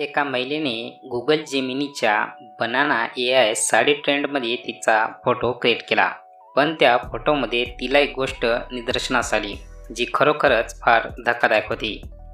एका महिलेने गुगल जेमिनीच्या बनाना ए आय साडी ट्रेंडमध्ये तिचा फोटो क्रिएट केला. पण त्या फोटोमध्ये तिला एक गोष्ट निदर्शनास आली जी खरोखरच फार धक्कादायक होती.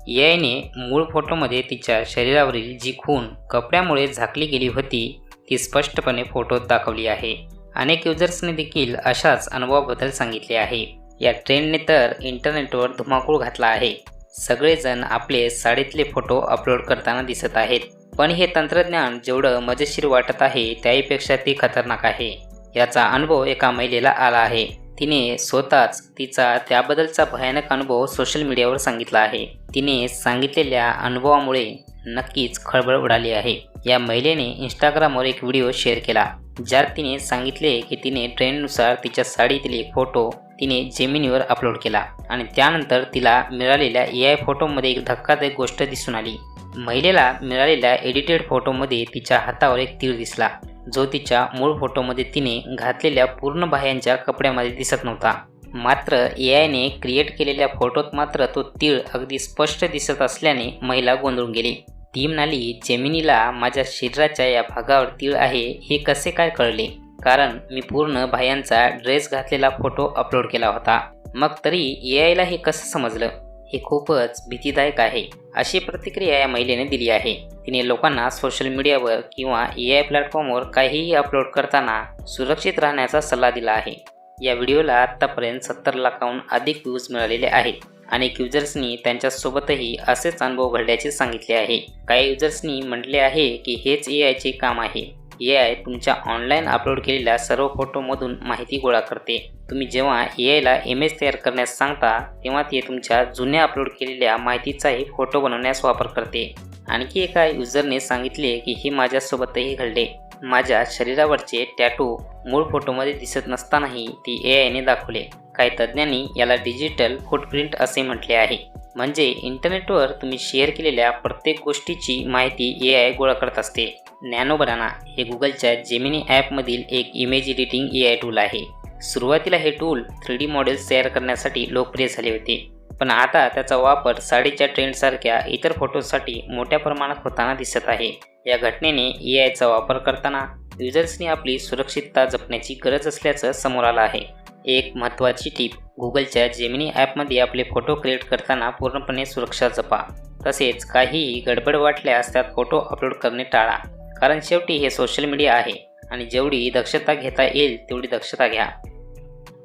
ए आयने मूळ फोटोमध्ये तिच्या शरीरावरील जी खून कपड्यामुळे झाकली गेली होती ती स्पष्टपणे फोटोत दाखवली आहे. अनेक युजर्सने देखील अशाच अनुभवाबद्दल सांगितले आहे. या ट्रेंडने तर इंटरनेटवर धुमाकूळ घातला आहे. सगळेजण आपले साडीतले फोटो अपलोड करताना दिसत आहेत. पण हे तंत्रज्ञान जेवढं मजेशीर वाटत आहे त्याहीपेक्षा ती खतरनाक आहे. याचा अनुभव एका महिलेला आला आहे. तिने स्वतःच तिचा त्याबद्दलचा भयानक अनुभव सोशल मीडियावर सांगितला आहे. तिने सांगितलेल्या अनुभवामुळे नक्कीच खळबळ उडाली आहे. या महिलेने इंस्टाग्रामवर एक व्हिडिओ शेअर केला ज्यात तिने सांगितले की तिने ट्रेंडनुसार तिच्या साडीतले फोटो तिने जेमिनीवर अपलोड केला आणि त्यानंतर तिला मिळालेल्या ए आय फोटोमध्ये एक धक्कादायक गोष्ट दिसून आली. महिलेला मिळालेल्या एडिटेड फोटोमध्ये तिच्या हातावर एक तीळ दिसला जो तिच्या मूळ फोटोमध्ये तिने घातलेल्या पूर्ण बाह्यांच्या कपड्यामध्ये दिसत नव्हता. मात्र ए आयने क्रिएट केलेल्या फोटोत मात्र तो तीळ अगदी स्पष्ट दिसत असल्याने महिला गोंधळून गेली. ती म्हणाली जेमिनीला माझ्या शरीराच्या या भागावर तीळ आहे हे कसे काय कळले? कारण मी पूर्ण भायांचा ड्रेस घातलेला फोटो अपलोड केला होता. मग तरी ए आयला हे कसं समजलं? हे खूपच भीतीदायक आहे अशी प्रतिक्रिया या महिलेने दिली आहे. तिने लोकांना सोशल मीडियावर किंवा ए आय प्लॅटफॉर्मवर काहीही अपलोड करताना सुरक्षित राहण्याचा सल्ला दिला आहे. या व्हिडिओला आत्तापर्यंत सत्तर लाखाहून अधिक व्ह्यूज मिळालेले आहेत अनेक युजर्सनी त्यांच्यासोबतही असेच अनुभव घडल्याचे सांगितले आहे. काही युजर्सनी म्हटले आहे की हेच ए आयचे काम आहे. ए आय तुमच्या ऑनलाईन अपलोड केलेल्या सर्व फोटोमधून माहिती गोळा करते. तुम्ही जेव्हा ए आयला इमेज तयार करण्यास सांगता तेव्हा ते तुमच्या जुन्या अपलोड केलेल्या माहितीचाही फोटो बनवण्यास वापर करते. आणखी एका युजरने सांगितले की हे माझ्यासोबतही घडले. माझ्या शरीरावरचे टॅटू मूळ फोटोमध्ये दिसत नसतानाही ती ए आयने दाखवले. काही तज्ज्ञांनी याला डिजिटल फुटप्रिंट असे म्हटले आहे. म्हणजे इंटरनेटवर तुम्ही शेअर केलेल्या प्रत्येक गोष्टीची माहिती ए आय गोळा करत असते. नॅनो बनाना हे गुगलच्या जेमिनी ॲपमधील एक image editing A I tool आहे. सुरुवातीला हे टूल थ्री डी मॉडेल्स तयार करण्यासाठी लोकप्रिय झाले होते. पण आता त्याचा वापर साडीच्या ट्रेंडसारख्या इतर फोटोसाठी मोठ्या प्रमाणात होताना दिसत आहे. या घटनेने ए आयचा वापर करताना युजर्सनी आपली सुरक्षितता जपण्याची गरज असल्याचं समोर आलं आहे. एक महत्त्वाची टीप. गुगलच्या जेमिनी ॲपमध्ये आपले फोटो क्रिएट करताना पूर्णपणे सुरक्षा जपा. तसेच काहीही गडबड वाटल्यास त्यात फोटो अपलोड करणे टाळा. कारण शेवटी हे सोशल मीडिया आहे आणि जेवढी दक्षता घेता येईल तेवढी दक्षता घ्या.